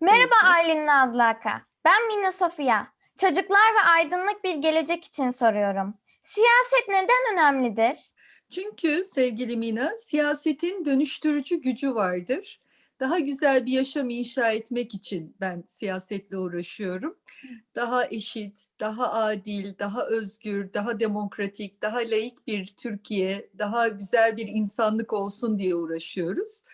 Merhaba. Aylin Nazlaka. Ben Minna Sofia. Çocuklar ve aydınlık bir gelecek için soruyorum. Siyaset neden önemlidir? Çünkü sevgili Mina, siyasetin dönüştürücü gücü vardır. Daha güzel bir yaşam inşa etmek için ben siyasetle uğraşıyorum. Daha eşit, daha adil, daha özgür, daha demokratik, daha laik bir Türkiye, daha güzel bir insanlık olsun diye uğraşıyoruz.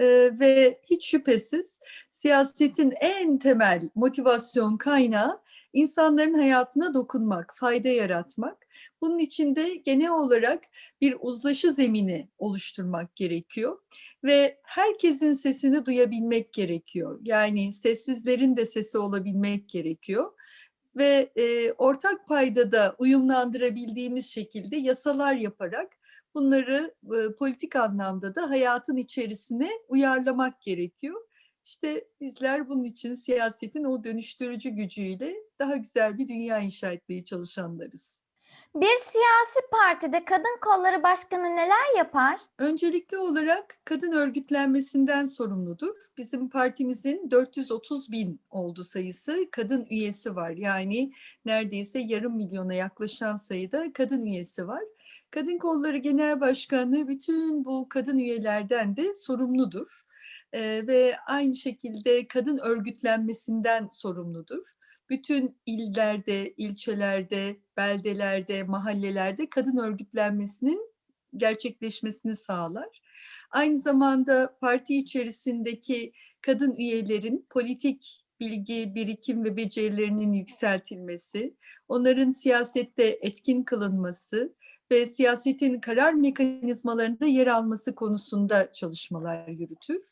Ee, ve hiç şüphesiz siyasetin en temel motivasyon kaynağı insanların hayatına dokunmak, fayda yaratmak. Bunun için de genel olarak bir uzlaşı zemini oluşturmak gerekiyor ve herkesin sesini duyabilmek gerekiyor. Yani sessizlerin de sesi olabilmek gerekiyor ve e, ortak paydada uyumlandırabildiğimiz şekilde yasalar yaparak bunları e, politik anlamda da hayatın içerisine uyarlamak gerekiyor. İşte bizler bunun için siyasetin o dönüştürücü gücüyle daha güzel bir dünya inşa etmeye çalışanlarız. Bir siyasi partide kadın kolları başkanı neler yapar? Öncelikli olarak kadın örgütlenmesinden sorumludur. Bizim partimizin 430 bin oldu sayısı kadın üyesi var. Yani neredeyse yarım milyona yaklaşan sayıda kadın üyesi var. Kadın Kolları Genel Başkanlığı bütün bu kadın üyelerden de sorumludur. Ee, ve aynı şekilde kadın örgütlenmesinden sorumludur. Bütün illerde, ilçelerde, beldelerde, mahallelerde kadın örgütlenmesinin gerçekleşmesini sağlar. Aynı zamanda parti içerisindeki kadın üyelerin politik bilgi, birikim ve becerilerinin yükseltilmesi, onların siyasette etkin kılınması ve siyasetin karar mekanizmalarında yer alması konusunda çalışmalar yürütür.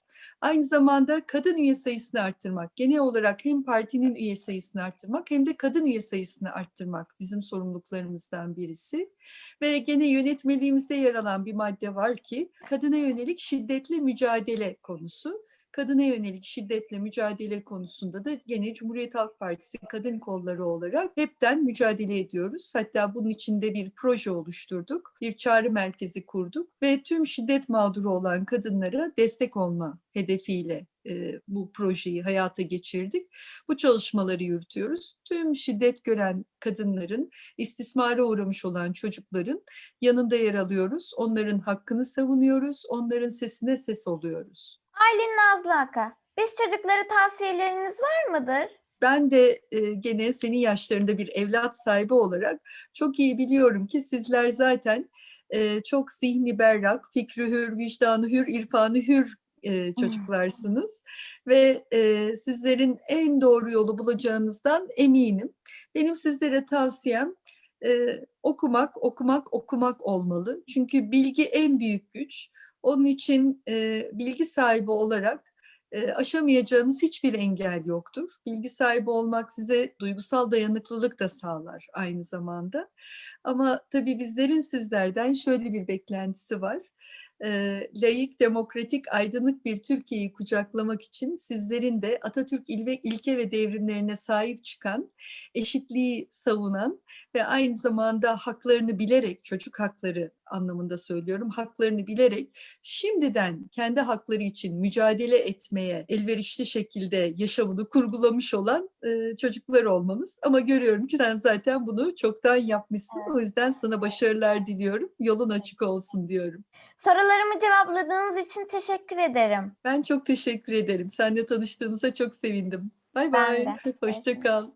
Aynı zamanda kadın üye sayısını arttırmak, genel olarak hem partinin üye sayısını arttırmak hem de kadın üye sayısını arttırmak bizim sorumluluklarımızdan birisi. Ve gene yönetmeliğimizde yer alan bir madde var ki kadına yönelik şiddetle mücadele konusu. Kadına yönelik şiddetle mücadele konusunda da gene Cumhuriyet Halk Partisi kadın kolları olarak hepten mücadele ediyoruz. Hatta bunun içinde bir proje oluşturduk, bir çağrı merkezi kurduk ve tüm şiddet mağduru olan kadınlara destek olma hedefiyle e, bu projeyi hayata geçirdik. Bu çalışmaları yürütüyoruz. Tüm şiddet gören kadınların, istismara uğramış olan çocukların yanında yer alıyoruz. Onların hakkını savunuyoruz, onların sesine ses oluyoruz. Aylin Nazlaka. Biz çocuklara tavsiyeleriniz var mıdır? Ben de e, gene senin yaşlarında bir evlat sahibi olarak çok iyi biliyorum ki sizler zaten e, çok zihni berrak, fikri hür, vicdanı hür, irfanı hür e, çocuklarsınız ve e, sizlerin en doğru yolu bulacağınızdan eminim. Benim sizlere tavsiyem e, okumak, okumak, okumak olmalı. Çünkü bilgi en büyük güç. Onun için e, bilgi sahibi olarak aşamayacağınız hiçbir engel yoktur. Bilgi sahibi olmak size duygusal dayanıklılık da sağlar aynı zamanda. Ama tabii bizlerin sizlerden şöyle bir beklentisi var. Layık, demokratik, aydınlık bir Türkiye'yi kucaklamak için sizlerin de Atatürk ilve, ilke ve devrimlerine sahip çıkan, eşitliği savunan ve aynı zamanda haklarını bilerek, çocuk hakları anlamında söylüyorum, haklarını bilerek şimdiden kendi hakları için mücadele etmeye elverişli şekilde yaşamını kurgulamış olan e, çocuklar olmanız. Ama görüyorum ki sen zaten bunu çoktan yapmışsın. O yüzden sana başarılar diliyorum. Yolun açık olsun diyorum. Sorularımı cevapladığınız için teşekkür ederim. Ben çok teşekkür ederim. Seninle tanıştığımıza çok sevindim. Bay bay. Hoşça kal.